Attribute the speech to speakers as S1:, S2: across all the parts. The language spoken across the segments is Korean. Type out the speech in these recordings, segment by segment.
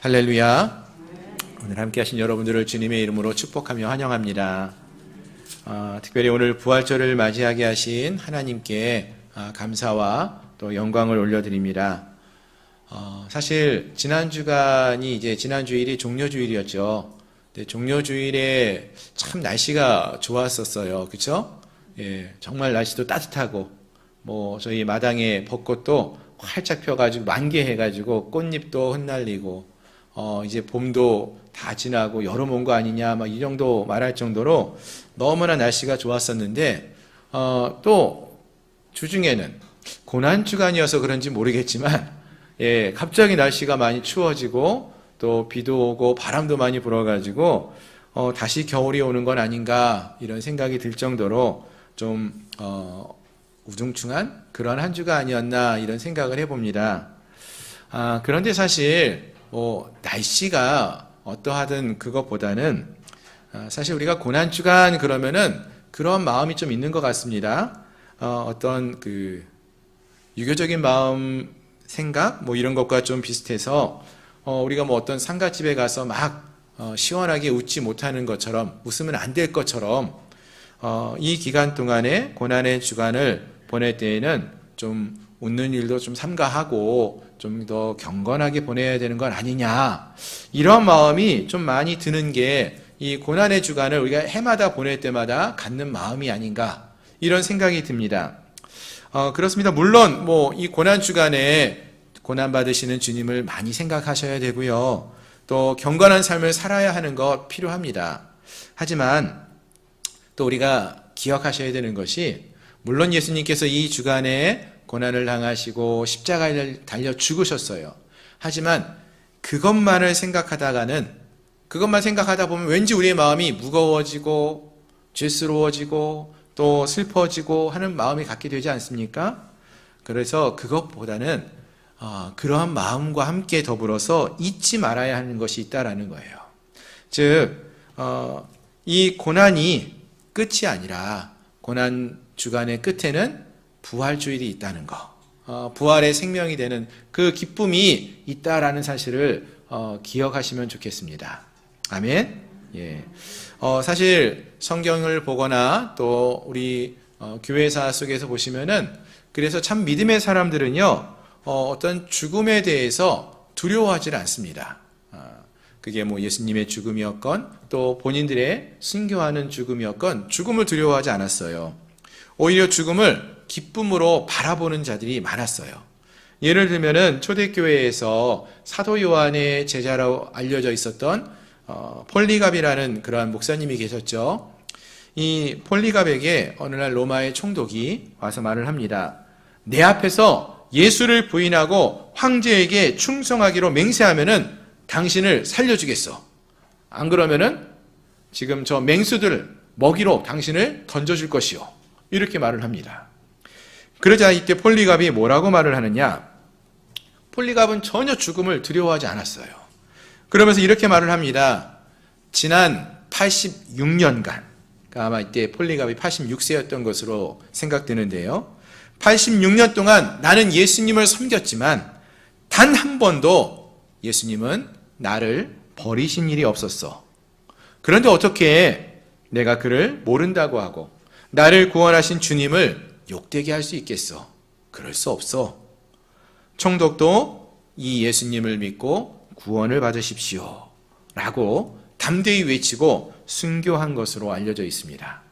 S1: 할렐루야. 오늘 함께 하신 여러분들을 주님의 이름으로 축복하며 환영합니다. 어, 특별히 오늘 부활절을 맞이하게 하신 하나님께 아, 감사와 또 영광을 올려드립니다. 어, 사실 지난 주간이 이제 지난 주일이 종료 주일이었죠. 근데 종료 주일에 참 날씨가 좋았었어요. 그렇죠? 예, 정말 날씨도 따뜻하고 뭐 저희 마당에 벚꽃도 활짝 펴가지고 만개해가지고 꽃잎도 흩날리고 어 이제 봄도 다 지나고 여름 온 거 아니냐 막 이 정도 말할 정도로 너무나 날씨가 좋았었는데 어 또 주중에는 고난 주간이어서 그런지 모르겠지만 예 갑자기 날씨가 많이 추워지고 또 비도 오고 바람도 많이 불어가지고 어 다시 겨울이 오는 건 아닌가 이런 생각이 들 정도로 좀 어 우중충한 그런 한 주가 아니었나 이런 생각을 해봅니다. 아, 그런데 사실 뭐 날씨가 어떠하든 그것보다는 아, 사실 우리가 고난 주간 그러면은 그런 마음이 좀 있는 것 같습니다. 어, 어떤 그 유교적인 마음 생각 뭐 이런 것과 좀 비슷해서 어, 우리가 뭐 어떤 상가집에 가서 막 어, 시원하게 웃지 못하는 것처럼 웃으면 안 될 것처럼 어, 이 기간 동안에 고난의 주간을 보낼 때에는 좀 웃는 일도 좀 삼가하고 좀 더 경건하게 보내야 되는 건 아니냐. 이런 마음이 좀 많이 드는 게 이 고난의 주간을 우리가 해마다 보낼 때마다 갖는 마음이 아닌가. 이런 생각이 듭니다. 어, 그렇습니다. 물론 뭐 이 고난 주간에 고난 받으시는 주님을 많이 생각하셔야 되고요. 또 경건한 삶을 살아야 하는 것 필요합니다. 하지만 또 우리가 기억하셔야 되는 것이 물론 예수님께서 이 주간에 고난을 당하시고 십자가를 달려 죽으셨어요. 하지만 그것만을 생각하다가는 그것만 생각하다 보면 왠지 우리의 마음이 무거워지고 죄스러워지고 또 슬퍼지고 하는 마음이 갖게 되지 않습니까? 그래서 그것보다는 어, 그러한 마음과 함께 더불어서 잊지 말아야 하는 것이 있다라는 거예요. 즉, 어, 이 고난이 끝이 아니라 고난 주간의 끝에는 부활 주일이 있다는 거. 어, 부활의 생명이 되는 그 기쁨이 있다라는 사실을 어, 기억하시면 좋겠습니다. 아멘. 예. 어, 사실 성경을 보거나 또 우리 어, 교회사 속에서 보시면은 그래서 참 믿음의 사람들은요 어, 어떤 죽음에 대해서 두려워하지 않습니다. 아, 그게 뭐 예수님의 죽음이었건 또 본인들의 순교하는 죽음이었건 죽음을 두려워하지 않았어요. 오히려 죽음을 기쁨으로 바라보는 자들이 많았어요. 예를 들면은 초대교회에서 사도 요한의 제자로 알려져 있었던 어, 폴리갑이라는 그러한 목사님이 계셨죠. 이 폴리갑에게 어느 날 로마의 총독이 와서 말을 합니다. 내 앞에서 예수를 부인하고 황제에게 충성하기로 맹세하면은 당신을 살려주겠어. 안 그러면은 지금 저 맹수들 먹이로 당신을 던져줄 것이요. 이렇게 말을 합니다. 그러자 이때 폴리갑이 뭐라고 말을 하느냐? 폴리갑은 전혀 죽음을 두려워하지 않았어요. 그러면서 이렇게 말을 합니다. 지난 86년간, 그러니까 아마 이때 폴리갑이 86세였던 것으로 생각되는데요. 86년 동안 나는 예수님을 섬겼지만 단 한 번도 예수님은 나를 버리신 일이 없었어. 그런데 어떻게 내가 그를 모른다고 하고 나를 구원하신 주님을 욕되게 할 수 있겠어? 그럴 수 없어. 총독도 이 예수님을 믿고 구원을 받으십시오. 라고 담대히 외치고 순교한 것으로 알려져 있습니다.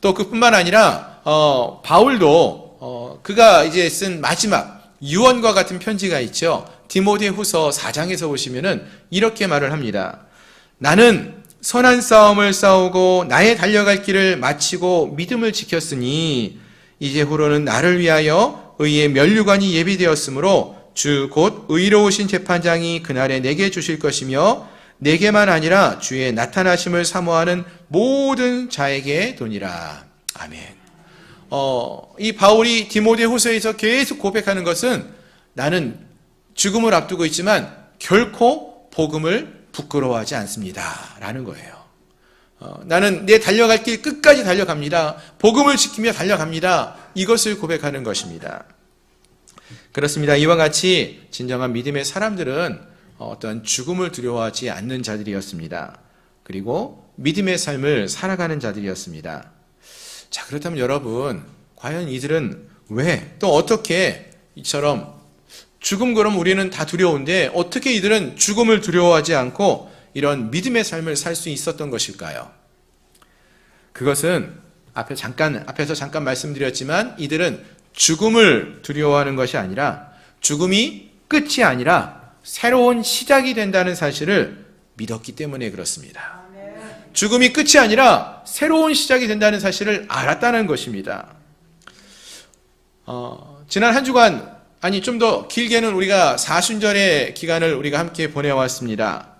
S1: 또 그뿐만 아니라 어, 바울도 어, 그가 이제 쓴 마지막 유언과 같은 편지가 있죠. 디모데후서 4장에서 보시면은 이렇게 말을 합니다. 나는 선한 싸움을 싸우고 나의 달려갈 길을 마치고 믿음을 지켰으니 이제후로는 나를 위하여 의의 면류관이 예비되었으므로 주 곧 의로우신 재판장이 그날에 내게 주실 것이며 내게만 아니라 주의 나타나심을 사모하는 모든 자에게 도니라. 아멘. 어, 이 바울이 디모데 후서에서 계속 고백하는 것은 나는 죽음을 앞두고 있지만 결코 복음을 부끄러워하지 않습니다. 라는 거예요. 어, 나는 내 달려갈 길 끝까지 달려갑니다. 복음을 지키며 달려갑니다. 이것을 고백하는 것입니다. 그렇습니다. 이와 같이 진정한 믿음의 사람들은 어떤 죽음을 두려워하지 않는 자들이었습니다. 그리고 믿음의 삶을 살아가는 자들이었습니다. 자, 그렇다면 여러분, 과연 이들은 왜, 또 어떻게 이처럼 죽음 그럼 우리는 다 두려운데 어떻게 이들은 죽음을 두려워하지 않고 이런 믿음의 삶을 살 수 있었던 것일까요? 그것은 앞에 잠깐 앞에서 잠깐 말씀드렸지만 이들은 죽음을 두려워하는 것이 아니라 죽음이 끝이 아니라 새로운 시작이 된다는 사실을 믿었기 때문에 그렇습니다. 죽음이 끝이 아니라 새로운 시작이 된다는 사실을 알았다는 것입니다. 어, 지난 한 주간 아니 좀 더 길게는 우리가 사순절의 기간을 우리가 함께 보내왔습니다.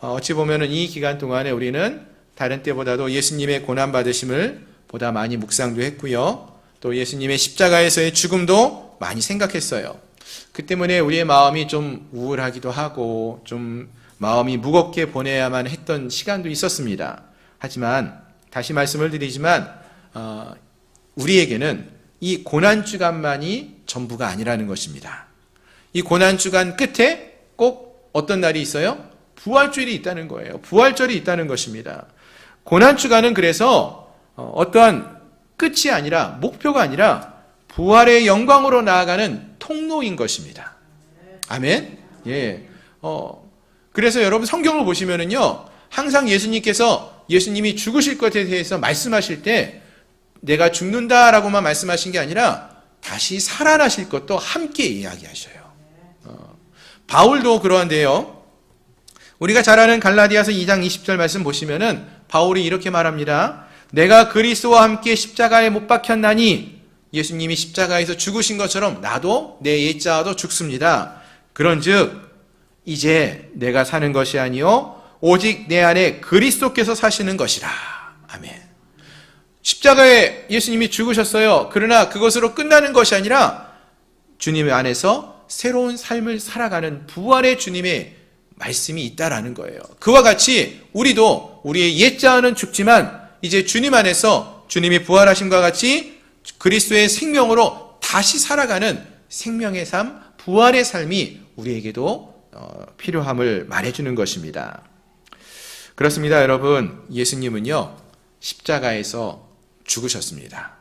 S1: 어, 어찌 보면은 이 기간 동안에 우리는 다른 때보다도 예수님의 고난 받으심을 보다 많이 묵상도 했고요. 또 예수님의 십자가에서의 죽음도 많이 생각했어요. 그 때문에 우리의 마음이 좀 우울하기도 하고 좀 마음이 무겁게 보내야만 했던 시간도 있었습니다. 하지만 다시 말씀을 드리지만 어, 우리에게는 이 고난 주간만이 전부가 아니라는 것입니다. 이 고난 주간 끝에 꼭 어떤 날이 있어요? 부활절이 있다는 거예요. 부활절이 있다는 것입니다. 고난 주간은 그래서 어, 어떠한 끝이 아니라 목표가 아니라 부활의 영광으로 나아가는 통로인 것입니다. 아멘. 예. 어, 그래서 여러분 성경을 보시면은요, 항상 예수님께서 예수님이 죽으실 것에 대해서 말씀하실 때 내가 죽는다라고만 말씀하신 게 아니라 다시 살아나실 것도 함께 이야기하셔요. 어, 바울도 그러한데요. 우리가 잘 아는 갈라디아서 2장 20절 말씀 보시면은 바울이 이렇게 말합니다. 내가 그리스도와 함께 십자가에 못 박혔나니 예수님이 십자가에서 죽으신 것처럼 나도 내 옛자도 죽습니다. 그런즉 이제 내가 사는 것이 아니요 오직 내 안에 그리스도께서 사시는 것이라. 아멘. 십자가에 예수님이 죽으셨어요. 그러나 그것으로 끝나는 것이 아니라 주님 안에서 새로운 삶을 살아가는 부활의 주님의 말씀이 있다라는 거예요. 그와 같이 우리도 우리의 옛자는 죽지만 이제 주님 안에서 주님이 부활하심과 같이 그리스도의 생명으로 다시 살아가는 생명의 삶, 부활의 삶이 우리에게도 어, 필요함을 말해주는 것입니다. 그렇습니다, 여러분. 예수님은요, 십자가에서 죽으셨습니다.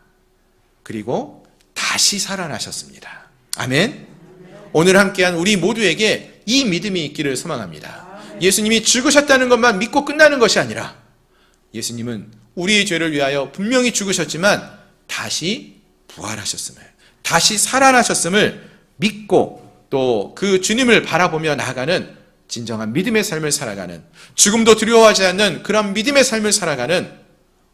S1: 그리고 다시 살아나셨습니다. 아멘. 오늘 함께한 우리 모두에게 이 믿음이 있기를 소망합니다. 예수님이 죽으셨다는 것만 믿고 끝나는 것이 아니라 예수님은 우리의 죄를 위하여 분명히 죽으셨지만 다시 부활하셨음을, 다시 살아나셨음을 믿고 또 그 주님을 바라보며 나아가는 진정한 믿음의 삶을 살아가는 죽음도 두려워하지 않는 그런 믿음의 삶을 살아가는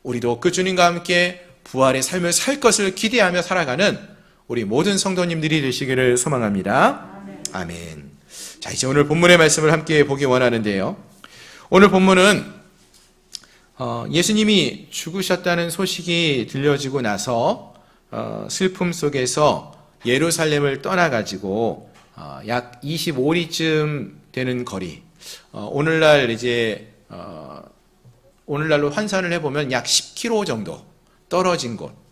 S1: 우리도 그 주님과 함께 부활의 삶을 살 것을 기대하며 살아가는 우리 모든 성도님들이 되시기를 소망합니다. 아멘. 자, 이제 오늘 본문의 말씀을 함께 보기 원하는데요. 오늘 본문은 어, 예수님이 죽으셨다는 소식이 들려지고 나서 어, 슬픔 속에서 예루살렘을 떠나가지고 어, 약 25리쯤 되는 거리. 어, 오늘날 이제 어, 오늘날로 환산을 해보면 약 10km 정도 떨어진 곳.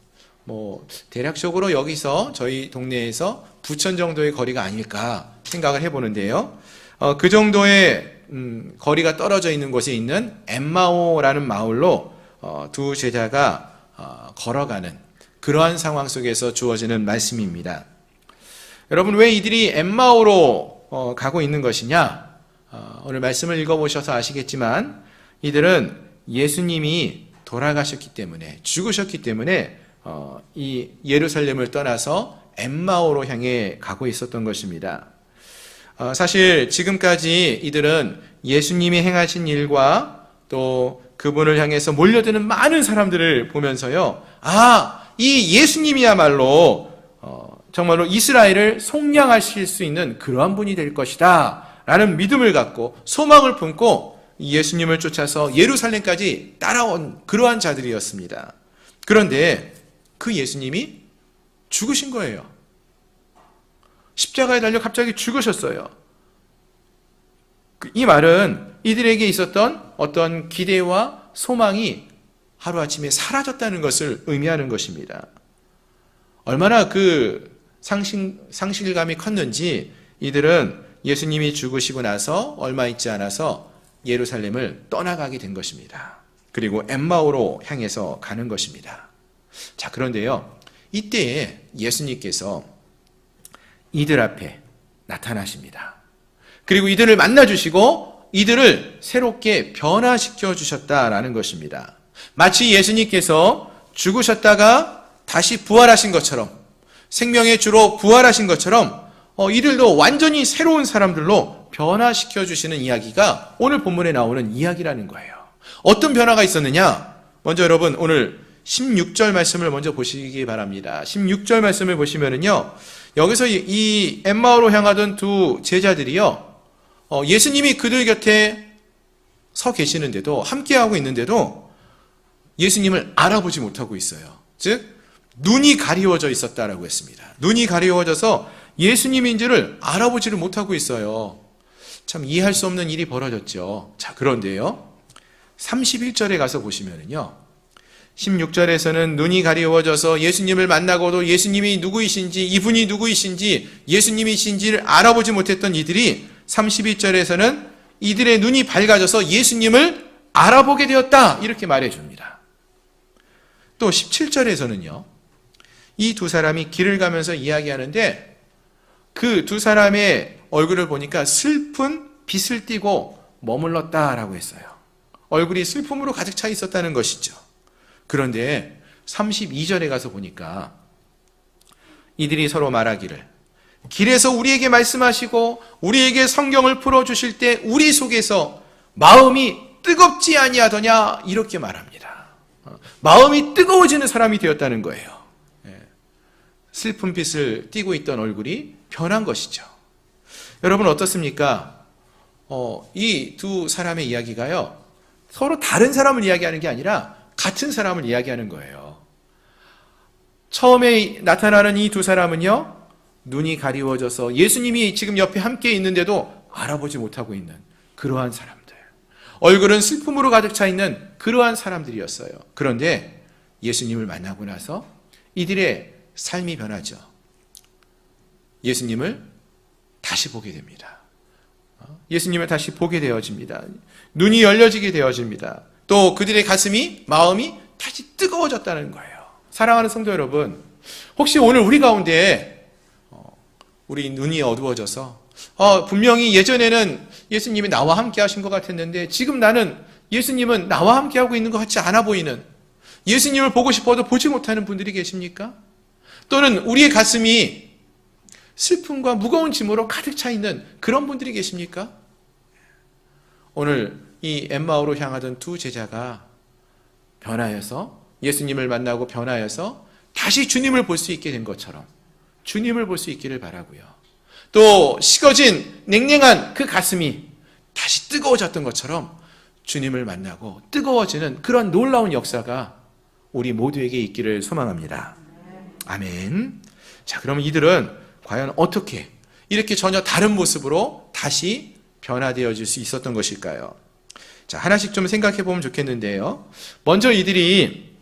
S1: 뭐 대략적으로 여기서 저희 동네에서 부천 정도의 거리가 아닐까 생각을 해보는데요. 어, 그 정도의 음, 거리가 떨어져 있는 곳에 있는 엠마오라는 마을로 어, 두 제자가 어, 걸어가는 그러한 상황 속에서 주어지는 말씀입니다. 여러분 왜 이들이 엠마오로 어, 가고 있는 것이냐? 어, 오늘 말씀을 읽어보셔서 아시겠지만 이들은 예수님이 돌아가셨기 때문에 죽으셨기 때문에 어, 이 예루살렘을 떠나서 엠마오로 향해 가고 있었던 것입니다. 어, 사실 지금까지 이들은 예수님이 행하신 일과 또 그분을 향해서 몰려드는 많은 사람들을 보면서요, 아, 이 예수님이야말로 어, 정말로 이스라엘을 속량하실 수 있는 그러한 분이 될 것이다. 라는 믿음을 갖고 소망을 품고 예수님을 쫓아서 예루살렘까지 따라온 그러한 자들이었습니다. 그런데 그 예수님이 죽으신 거예요. 십자가에 달려 갑자기 죽으셨어요. 그이 말은 이들에게 있었던 어떤 기대와 소망이 하루아침에 사라졌다는 것을 의미하는 것입니다. 얼마나 그 상실, 상실감이 컸는지 이들은 예수님이 죽으시고 나서 얼마 있지 않아서 예루살렘을 떠나가게 된 것입니다. 그리고 엠마오로 향해서 가는 것입니다. 자, 그런데요. 이때에 예수님께서 이들 앞에 나타나십니다. 그리고 이들을 만나 주시고 이들을 새롭게 변화시켜 주셨다라는 것입니다. 마치 예수님께서 죽으셨다가 다시 부활하신 것처럼 생명의 주로 부활하신 것처럼 어, 이들도 완전히 새로운 사람들로 변화시켜 주시는 이야기가 오늘 본문에 나오는 이야기라는 거예요. 어떤 변화가 있었느냐? 먼저 여러분 오늘 16절 말씀을 먼저 보시기 바랍니다. 16절 말씀을 보시면은요. 여기서 이- 이 엠마오로 향하던 두 제자들이요. 어, 예수님이 그들 곁에 서 계시는데도 함께하고 있는데도 예수님을 알아보지 못하고 있어요. 즉 눈이 가리워져 있었다라고 했습니다. 눈이 가리워져서 예수님인지를 알아보지를 못하고 있어요. 참 이해할 수 없는 일이 벌어졌죠. 자, 그런데요. 31절에 가서 보시면은요. 16절에서는 눈이 가리워져서 예수님을 만나고도 예수님이 누구이신지, 이분이 누구이신지, 예수님이신지를 알아보지 못했던 이들이 32절에서는 이들의 눈이 밝아져서 예수님을 알아보게 되었다. 이렇게 말해 줍니다. 또 17절에서는요. 이 두 사람이 길을 가면서 이야기하는데 그 두 사람의 얼굴을 보니까 슬픈 빛을 띠고 머물렀다라고 했어요. 얼굴이 슬픔으로 가득 차 있었다는 것이죠. 그런데 32절에 가서 보니까 이들이 서로 말하기를 길에서 우리에게 말씀하시고 우리에게 성경을 풀어 주실 때 우리 속에서 마음이 뜨겁지 아니하더냐 이렇게 말합니다. 어, 마음이 뜨거워지는 사람이 되었다는 거예요. 예. 슬픈 빛을 띠고 있던 얼굴이 변한 것이죠. 여러분 어떻습니까? 어, 이 두 사람의 이야기가요. 서로 다른 사람을 이야기하는 게 아니라 같은 사람을 이야기하는 거예요. 처음에 나타나는 이 두 사람은요, 눈이 가리워져서 예수님이 지금 옆에 함께 있는데도 알아보지 못하고 있는 그러한 사람들. 얼굴은 슬픔으로 가득 차 있는 그러한 사람들이었어요. 그런데 예수님을 만나고 나서 이들의 삶이 변하죠. 예수님을 다시 보게 됩니다. 예수님을 다시 보게 되어집니다. 눈이 열려지게 되어집니다. 또 그들의 가슴이, 마음이 다시 뜨거워졌다는 거예요. 사랑하는 성도 여러분, 혹시 오늘 우리 가운데 어, 우리 눈이 어두워져서 어, 분명히 예전에는 예수님이 나와 함께 하신 것 같았는데 지금 나는 예수님은 나와 함께 하고 있는 것 같지 않아 보이는 예수님을 보고 싶어도 보지 못하는 분들이 계십니까? 또는 우리의 가슴이 슬픔과 무거운 짐으로 가득 차 있는 그런 분들이 계십니까? 오늘 이 엠마오로 향하던 두 제자가 변하여서 예수님을 만나고 변하여서 다시 주님을 볼 수 있게 된 것처럼 주님을 볼 수 있기를 바라고요. 또 식어진 냉랭한 그 가슴이 다시 뜨거워졌던 것처럼 주님을 만나고 뜨거워지는 그런 놀라운 역사가 우리 모두에게 있기를 소망합니다. 아멘. 자, 그러면 이들은 과연 어떻게 이렇게 전혀 다른 모습으로 다시 변화되어질 수 있었던 것일까요? 자, 하나씩 좀 생각해 보면 좋겠는데요. 먼저 이들이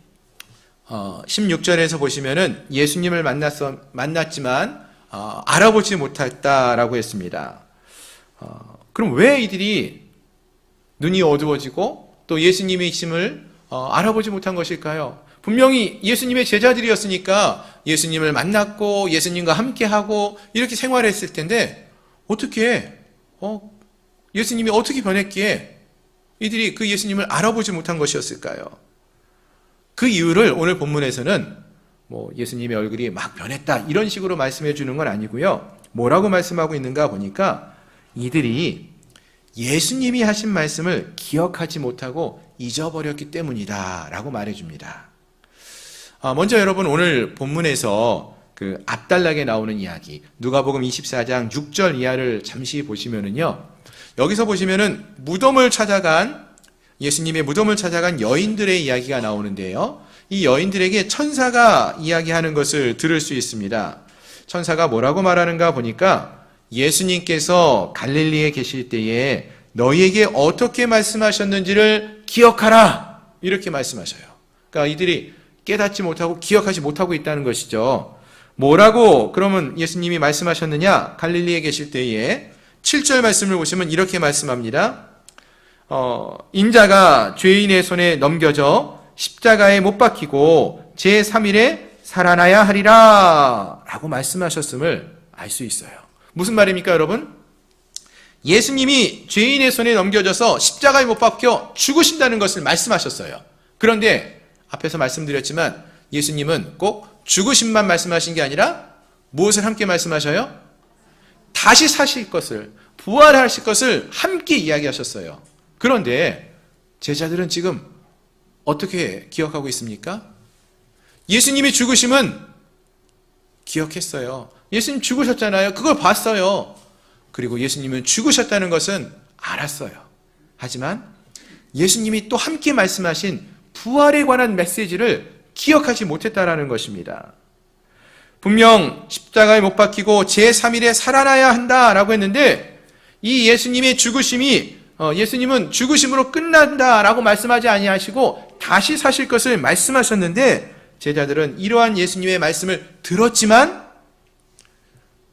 S1: 어, 16절에서 보시면은 예수님을 만났어, 만났지만 어, 알아보지 못했다라고 했습니다. 어, 그럼 왜 이들이 눈이 어두워지고 또 예수님의 이심을 어, 알아보지 못한 것일까요? 분명히 예수님의 제자들이었으니까 예수님을 만났고 예수님과 함께하고 이렇게 생활했을 텐데 어떻게 어, 예수님이 어떻게 변했기에 이들이 그 예수님을 알아보지 못한 것이었을까요? 그 이유를 오늘 본문에서는 뭐 예수님의 얼굴이 막 변했다 이런 식으로 말씀해 주는 건 아니고요. 뭐라고 말씀하고 있는가 보니까 이들이 예수님이 하신 말씀을 기억하지 못하고 잊어버렸기 때문이다라고 말해 줍니다. 아, 먼저 여러분 오늘 본문에서 그 앞달락에 나오는 이야기 누가복음 24장 6절 이하를 잠시 보시면은요. 여기서 보시면은 무덤을 찾아간 예수님의 무덤을 찾아간 여인들의 이야기가 나오는데요. 이 여인들에게 천사가 이야기하는 것을 들을 수 있습니다. 천사가 뭐라고 말하는가 보니까 예수님께서 갈릴리에 계실 때에 너희에게 어떻게 말씀하셨는지를 기억하라. 이렇게 말씀하셔요. 그러니까 이들이 깨닫지 못하고 기억하지 못하고 있다는 것이죠. 뭐라고 그러면 예수님이 말씀하셨느냐? 갈릴리에 계실 때에 7절 말씀을 보시면 이렇게 말씀합니다. 어, 인자가 죄인의 손에 넘겨져 십자가에 못 박히고 제3일에 살아나야 하리라 라고 말씀하셨음을 알 수 있어요. 무슨 말입니까, 여러분? 예수님이 죄인의 손에 넘겨져서 십자가에 못 박혀 죽으신다는 것을 말씀하셨어요. 그런데 앞에서 말씀드렸지만 예수님은 꼭 죽으심만 말씀하신 게 아니라 무엇을 함께 말씀하셔요? 다시 사실 것을, 부활하실 것을 함께 이야기하셨어요. 그런데 제자들은 지금 어떻게 기억하고 있습니까? 예수님이 죽으심은 기억했어요. 예수님 죽으셨잖아요. 그걸 봤어요. 그리고 예수님은 죽으셨다는 것은 알았어요. 하지만 예수님이 또 함께 말씀하신 부활에 관한 메시지를 기억하지 못했다라는 것입니다. 분명 십자가에 못 박히고 제3일에 살아나야 한다라고 했는데 이 예수님의 죽으심이 어, 예수님은 죽으심으로 끝난다라고 말씀하지 아니하시고 다시 사실 것을 말씀하셨는데 제자들은 이러한 예수님의 말씀을 들었지만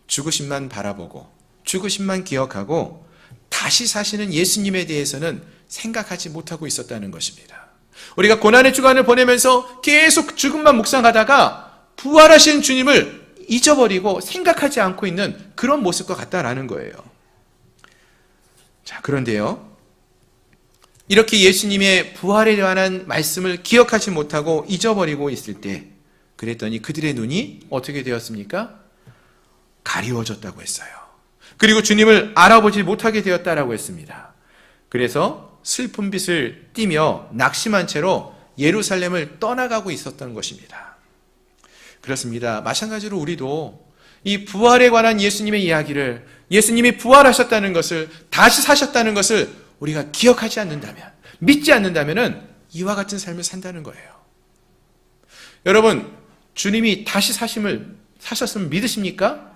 S1: 죽으심만 바라보고 죽으심만 기억하고 다시 사시는 예수님에 대해서는 생각하지 못하고 있었다는 것입니다. 우리가 고난의 주간을 보내면서 계속 죽음만 묵상하다가 부활하신 주님을 잊어버리고 생각하지 않고 있는 그런 모습과 같다라는 거예요. 자, 그런데요. 이렇게 예수님의 부활에 관한 말씀을 기억하지 못하고 잊어버리고 있을 때, 그랬더니 그들의 눈이 어떻게 되었습니까? 가리워졌다고 했어요. 그리고 주님을 알아보지 못하게 되었다라고 했습니다. 그래서 슬픈 빛을 띠며 낙심한 채로 예루살렘을 떠나가고 있었던 것입니다. 그렇습니다. 마찬가지로 우리도 이 부활에 관한 예수님의 이야기를 예수님이 부활하셨다는 것을 다시 사셨다는 것을 우리가 기억하지 않는다면 믿지 않는다면은 이와 같은 삶을 산다는 거예요. 여러분 주님이 다시 사심을 사셨으면 믿으십니까?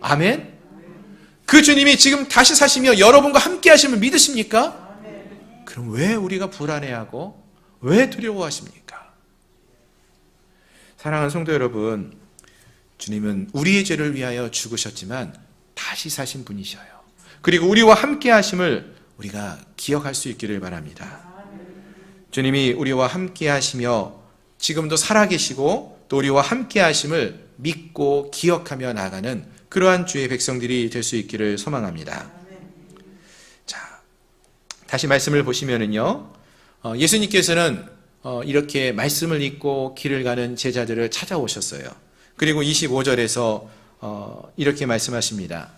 S1: 아멘. 그 주님이 지금 다시 사시며 여러분과 함께 하심을 믿으십니까? 그럼 왜 우리가 불안해하고 왜 두려워하십니까? 사랑하는 성도 여러분, 주님은 우리의 죄를 위하여 죽으셨지만 다시 사신 분이셔요. 그리고 우리와 함께 하심을 우리가 기억할 수 있기를 바랍니다. 주님이 우리와 함께 하시며 지금도 살아계시고 또 우리와 함께 하심을 믿고 기억하며 나가는 그러한 주의 백성들이 될 수 있기를 소망합니다. 자, 다시 말씀을 보시면은요, 어, 예수님께서는 어, 이렇게 말씀을 읽고 길을 가는 제자들을 찾아오셨어요. 그리고 25절에서 어, 이렇게 말씀하십니다.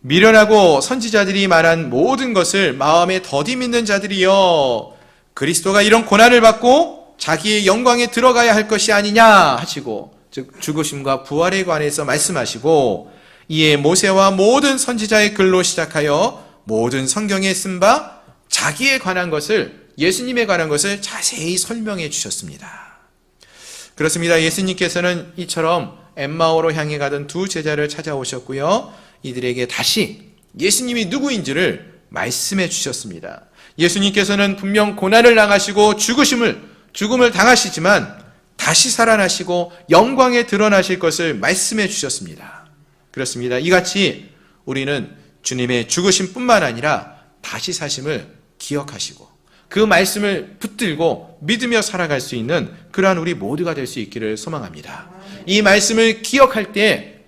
S1: 미련하고 선지자들이 말한 모든 것을 마음에 더디 믿는 자들이여 그리스도가 이런 고난을 받고 자기의 영광에 들어가야 할 것이 아니냐 하시고 즉 죽으심과 부활에 관해서 말씀하시고 이에 모세와 모든 선지자의 글로 시작하여 모든 성경에 쓴 바 자기에 관한 것을 예수님에 관한 것을 자세히 설명해 주셨습니다. 그렇습니다. 예수님께서는 이처럼 엠마오로 향해 가던 두 제자를 찾아오셨고요. 이들에게 다시 예수님이 누구인지를 말씀해 주셨습니다. 예수님께서는 분명 고난을 당하시고 죽으심을 죽음을 당하시지만 다시 살아나시고 영광에 드러나실 것을 말씀해 주셨습니다. 그렇습니다. 이같이 우리는 주님의 죽으심뿐만 아니라 다시 사심을 기억하시고 그 말씀을 붙들고 믿으며 살아갈 수 있는 그러한 우리 모두가 될 수 있기를 소망합니다. 이 말씀을 기억할 때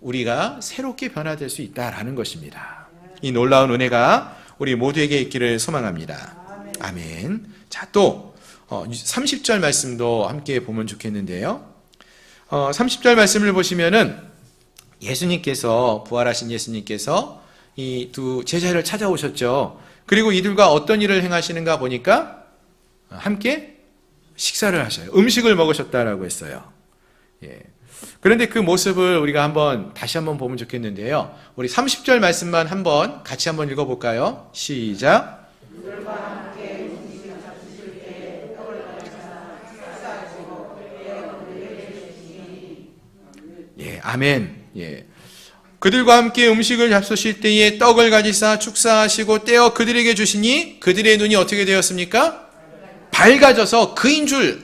S1: 우리가 새롭게 변화될 수 있다라는 것입니다. 이 놀라운 은혜가 우리 모두에게 있기를 소망합니다. 아멘. 자, 또 30절 말씀도 함께 보면 좋겠는데요. 30절 말씀을 보시면은 예수님께서 부활하신 예수님께서 이 두 제자를 찾아오셨죠. 그리고 이들과 어떤 일을 행하시는가 보니까 함께 식사를 하셔요. 음식을 먹으셨다라고 했어요. 예. 그런데 그 모습을 우리가 한번 다시 한번 보면 좋겠는데요. 우리 30절 말씀만 한번 같이 한번 읽어 볼까요? 시작. 예, 아멘. 예. 그들과 함께 음식을 잡수실 때에 떡을 가지사 축사하시고 떼어 그들에게 주시니 그들의 눈이 어떻게 되었습니까? 밝아져서 그인 줄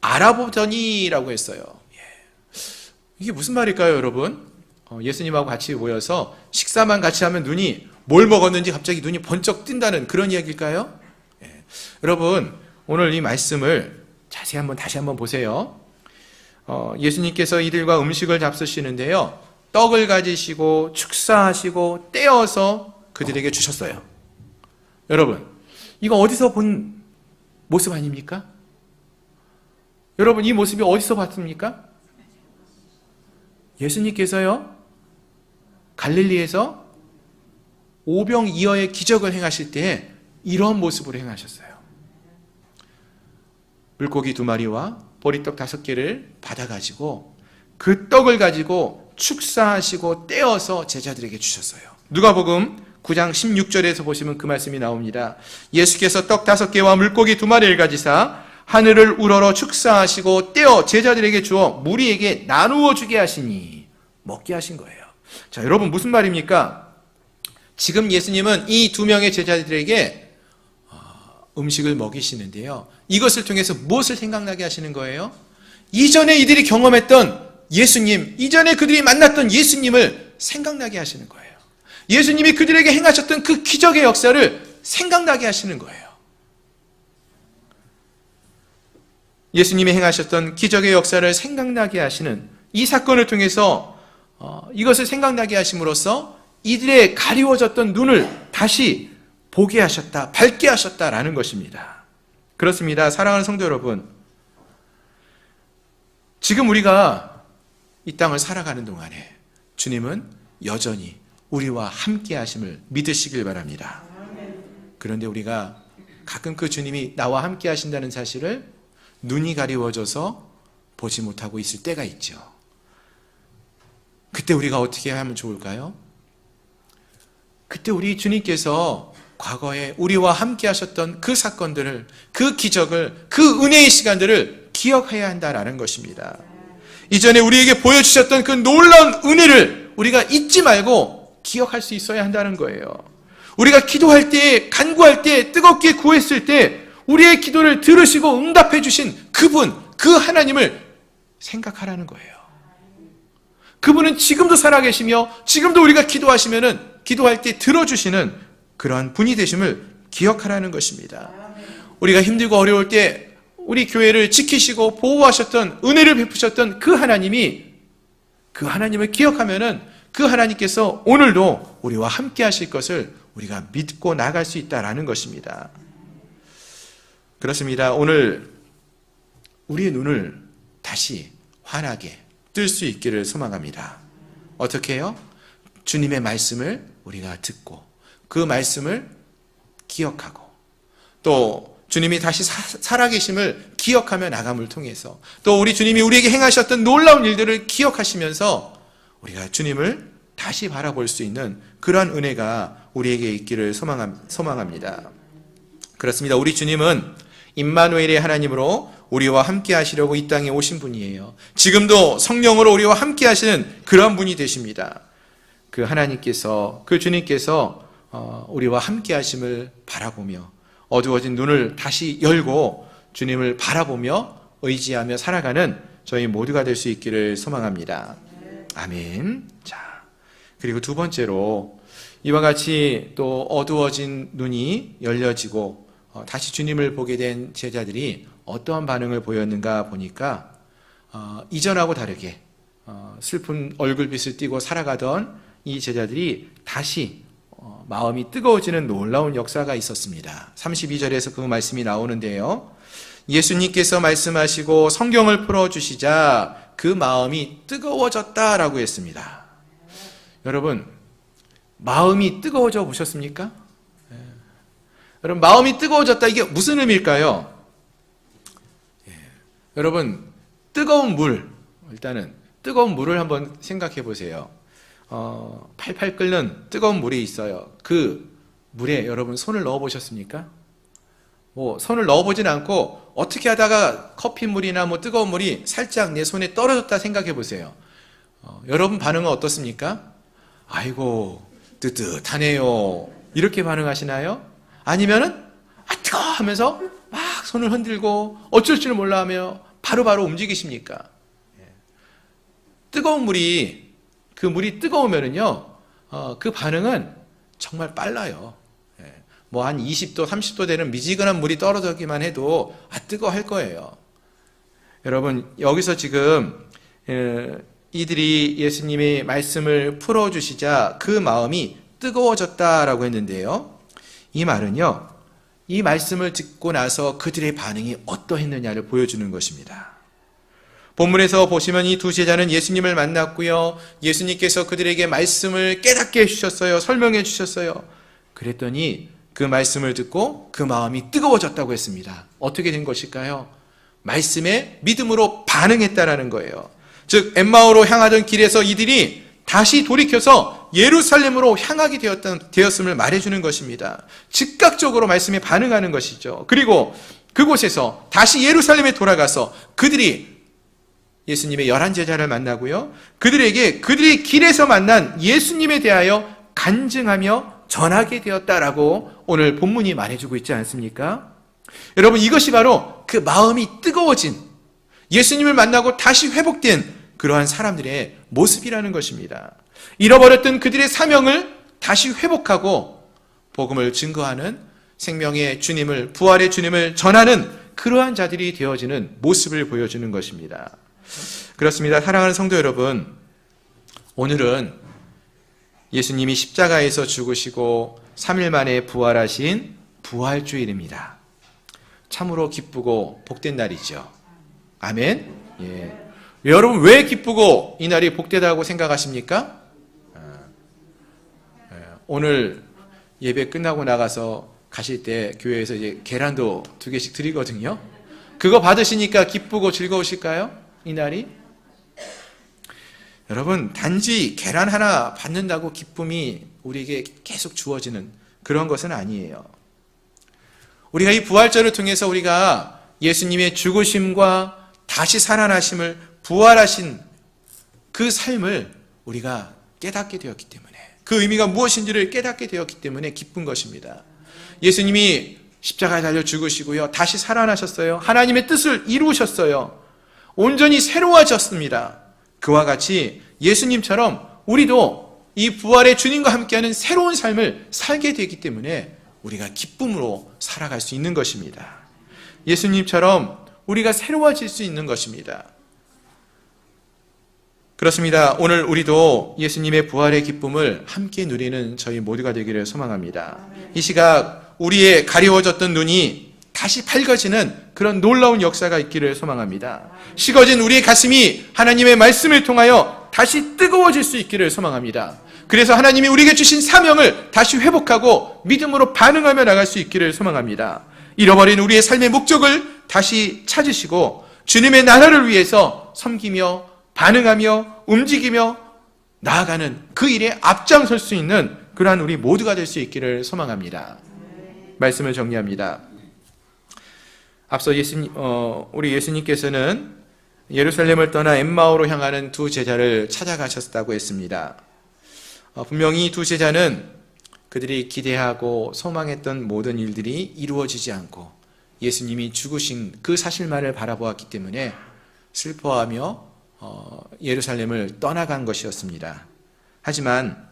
S1: 알아보더니라고 했어요. 예. 이게 무슨 말일까요, 여러분? 어, 예수님하고 같이 모여서 식사만 같이 하면 눈이 뭘 먹었는지 갑자기 눈이 번쩍 뜬다는 그런 이야기일까요? 예. 여러분 오늘 이 말씀을 자세히 한번 다시 한번 보세요. 어, 예수님께서 이들과 음식을 잡수시는데요. 떡을 가지시고 축사하시고 떼어서 그들에게 주셨어요. 여러분, 이거 어디서 본 모습 아닙니까? 여러분, 이 모습이 어디서 봤습니까? 예수님께서요, 갈릴리에서 오병이어의 기적을 행하실 때 이런 모습으로 행하셨어요. 물고기 두 마리와 보리떡 다섯 개를 받아가지고 그 떡을 가지고 축사하시고 떼어서 제자들에게 주셨어요. 누가복음 9장 16절에서 보시면 그 말씀이 나옵니다. 예수께서 떡 다섯 개와 물고기 두 마리를 가지사 하늘을 우러러 축사하시고 떼어 제자들에게 주어 무리에게 나누어 주게 하시니 먹게 하신 거예요. 자, 여러분 무슨 말입니까? 지금 예수님은 이 두 명의 제자들에게 어, 음식을 먹이시는데요. 이것을 통해서 무엇을 생각나게 하시는 거예요? 이전에 이들이 경험했던 예수님, 이전에 그들이 만났던 예수님을 생각나게 하시는 거예요. 예수님이 그들에게 행하셨던 그 기적의 역사를 생각나게 하시는 거예요. 예수님이 행하셨던 기적의 역사를 생각나게 하시는 이 사건을 통해서 어, 이것을 생각나게 하심으로써 이들의 가리워졌던 눈을 다시 보게 하셨다, 밝게 하셨다라는 것입니다. 그렇습니다. 사랑하는 성도 여러분. 지금 우리가 이 땅을 살아가는 동안에 주님은 여전히 우리와 함께 하심을 믿으시길 바랍니다. 그런데 우리가 가끔 그 주님이 나와 함께 하신다는 사실을 눈이 가리워져서 보지 못하고 있을 때가 있죠. 그때 우리가 어떻게 하면 좋을까요? 그때 우리 주님께서 과거에 우리와 함께 하셨던 그 사건들을, 그 기적을, 그 은혜의 시간들을 기억해야 한다라는 것입니다. 이전에 우리에게 보여주셨던 그 놀라운 은혜를 우리가 잊지 말고 기억할 수 있어야 한다는 거예요. 우리가 기도할 때, 간구할 때, 뜨겁게 구했을 때, 우리의 기도를 들으시고 응답해 주신 그분, 그 하나님을 생각하라는 거예요. 그분은 지금도 살아계시며, 지금도 우리가 기도하시면은, 기도할 때 들어주시는 그러한 분이 되심을 기억하라는 것입니다. 우리가 힘들고 어려울 때 우리 교회를 지키시고 보호하셨던 은혜를 베푸셨던 그 하나님이 그 하나님을 기억하면은 그 하나님께서 오늘도 우리와 함께 하실 것을 우리가 믿고 나갈 수 있다라는 것입니다. 그렇습니다. 오늘 우리의 눈을 다시 환하게 뜰 수 있기를 소망합니다. 어떻게 해요? 주님의 말씀을 우리가 듣고 그 말씀을 기억하고 또 주님이 다시 사, 살아계심을 기억하며 나감을 통해서 또 우리 주님이 우리에게 행하셨던 놀라운 일들을 기억하시면서 우리가 주님을 다시 바라볼 수 있는 그러한 은혜가 우리에게 있기를 소망합니다. 그렇습니다. 우리 주님은 임마누엘의 하나님으로 우리와 함께 하시려고 이 땅에 오신 분이에요. 지금도 성령으로 우리와 함께 하시는 그러한 분이 되십니다. 그 하나님께서 그 주님께서 어, 우리와 함께 하심을 바라보며 어두워진 눈을 다시 열고 주님을 바라보며 의지하며 살아가는 저희 모두가 될 수 있기를 소망합니다. 아멘. 자, 그리고 두 번째로 이와 같이 또 어두워진 눈이 열려지고 어, 다시 주님을 보게 된 제자들이 어떠한 반응을 보였는가 보니까 어, 이전하고 다르게 어, 슬픈 얼굴빛을 띠고 살아가던 이 제자들이 다시 어, 마음이 뜨거워지는 놀라운 역사가 있었습니다. 32절에서 그 말씀이 나오는데요. 예수님께서 말씀하시고 성경을 풀어주시자 그 마음이 뜨거워졌다라고 했습니다. 여러분, 마음이 뜨거워져 보셨습니까? 예. 여러분, 마음이 뜨거워졌다. 이게 무슨 의미일까요? 예. 여러분, 뜨거운 물, 일단은 뜨거운 물을 한번 생각해 보세요. 어, 팔팔 끓는 뜨거운 물이 있어요. 그 물에 여러분 손을 넣어 보셨습니까? 뭐 손을 넣어 보진 않고 어떻게 하다가 커피 물이나 뭐 뜨거운 물이 살짝 내 손에 떨어졌다 생각해 보세요. 어, 여러분 반응은 어떻습니까? 아이고 뜨뜻하네요. 이렇게 반응하시나요? 아니면은 아 뜨거 하면서 막 손을 흔들고 어쩔 줄 몰라 하며 바로바로 움직이십니까? 예. 뜨거운 물이 그 물이 뜨거우면은요, 어, 그 반응은 정말 빨라요. 뭐한 20도, 30도 되는 미지근한 물이 떨어지기만 해도 아 뜨거워할 거예요. 여러분 여기서 지금 에, 이들이 예수님의 말씀을 풀어 주시자 그 마음이 뜨거워졌다라고 했는데요. 이 말은요, 이 말씀을 듣고 나서 그들의 반응이 어떠했느냐를 보여주는 것입니다. 본문에서 보시면 이 두 제자는 예수님을 만났고요. 예수님께서 그들에게 말씀을 깨닫게 해주셨어요. 설명해 주셨어요. 그랬더니 그 말씀을 듣고 그 마음이 뜨거워졌다고 했습니다. 어떻게 된 것일까요? 말씀에 믿음으로 반응했다라는 거예요. 즉 엠마오로 향하던 길에서 이들이 다시 돌이켜서 예루살렘으로 향하게 되었던, 되었음을 말해주는 것입니다. 즉각적으로 말씀에 반응하는 것이죠. 그리고 그곳에서 다시 예루살렘에 돌아가서 그들이 예수님의 열한 제자를 만나고요. 그들에게 그들이 길에서 만난 예수님에 대하여 간증하며 전하게 되었다라고 오늘 본문이 말해주고 있지 않습니까? 여러분 이것이 바로 그 마음이 뜨거워진 예수님을 만나고 다시 회복된 그러한 사람들의 모습이라는 것입니다. 잃어버렸던 그들의 사명을 다시 회복하고 복음을 증거하는 생명의 주님을 부활의 주님을 전하는 그러한 자들이 되어지는 모습을 보여주는 것입니다. 그렇습니다. 사랑하는 성도 여러분, 오늘은 예수님이 십자가에서 죽으시고 3일 만에 부활하신 부활주일입니다. 참으로 기쁘고 복된 날이죠. 아멘. 예. 여러분 왜 기쁘고 이 날이 복되다고 생각하십니까? 아, 예. 오늘 예배 끝나고 나가서 가실 때 교회에서 이제 계란도 두 개씩 드리거든요. 그거 받으시니까 기쁘고 즐거우실까요? 이 날이? 여러분 단지 계란 하나 받는다고 기쁨이 우리에게 계속 주어지는 그런 것은 아니에요. 우리가 이 부활절을 통해서 우리가 예수님의 죽으심과 다시 살아나심을 부활하신 그 삶을 우리가 깨닫게 되었기 때문에 그 의미가 무엇인지를 깨닫게 되었기 때문에 기쁜 것입니다. 예수님이 십자가에 달려 죽으시고요. 다시 살아나셨어요. 하나님의 뜻을 이루셨어요. 온전히 새로워졌습니다. 그와 같이 예수님처럼 우리도 이 부활의 주님과 함께하는 새로운 삶을 살게 되기 때문에 우리가 기쁨으로 살아갈 수 있는 것입니다. 예수님처럼 우리가 새로워질 수 있는 것입니다. 그렇습니다. 오늘 우리도 예수님의 부활의 기쁨을 함께 누리는 저희 모두가 되기를 소망합니다. 이 시각 우리의 가리워졌던 눈이 다시 밝아지는 그런 놀라운 역사가 있기를 소망합니다. 식어진 우리의 가슴이 하나님의 말씀을 통하여 다시 뜨거워질 수 있기를 소망합니다. 그래서 하나님이 우리에게 주신 사명을 다시 회복하고 믿음으로 반응하며 나갈 수 있기를 소망합니다. 잃어버린 우리의 삶의 목적을 다시 찾으시고 주님의 나라를 위해서 섬기며 반응하며 움직이며 나아가는 그 일에 앞장설 수 있는 그러한 우리 모두가 될 수 있기를 소망합니다. 말씀을 정리합니다. 앞서 예수님, 어, 우리 예수님께서는 예루살렘을 떠나 엠마오로 향하는 두 제자를 찾아가셨다고 했습니다. 어, 분명히 두 제자는 그들이 기대하고 소망했던 모든 일들이 이루어지지 않고 예수님이 죽으신 그 사실만을 바라보았기 때문에 슬퍼하며 어, 예루살렘을 떠나간 것이었습니다. 하지만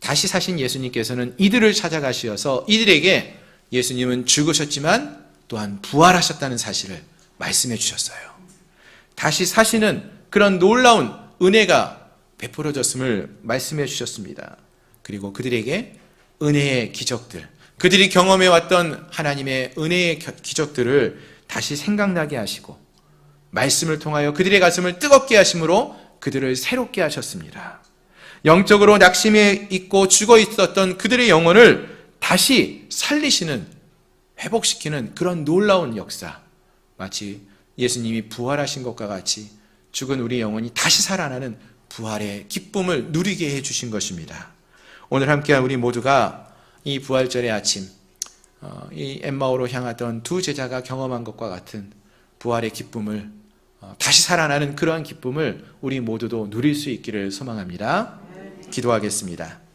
S1: 다시 사신 예수님께서는 이들을 찾아가시어서 이들에게 예수님은 죽으셨지만 또한 부활하셨다는 사실을 말씀해 주셨어요. 다시 사시는 그런 놀라운 은혜가 베풀어졌음을 말씀해 주셨습니다. 그리고 그들에게 은혜의 기적들, 그들이 경험해 왔던 하나님의 은혜의 기적들을 다시 생각나게 하시고 말씀을 통하여 그들의 가슴을 뜨겁게 하심으로 그들을 새롭게 하셨습니다. 영적으로 낙심해 있고 죽어 있었던 그들의 영혼을 다시 살리시는 회복시키는 그런 놀라운 역사. 마치 예수님이 부활하신 것과 같이 죽은 우리 영혼이 다시 살아나는 부활의 기쁨을 누리게 해 주신 것입니다. 오늘 함께한 우리 모두가 이 부활절의 아침, 어, 이 엠마오로 향하던 두 제자가 경험한 것과 같은 부활의 기쁨을 어, 다시 살아나는 그러한 기쁨을 우리 모두도 누릴 수 있기를 소망합니다. 기도하겠습니다.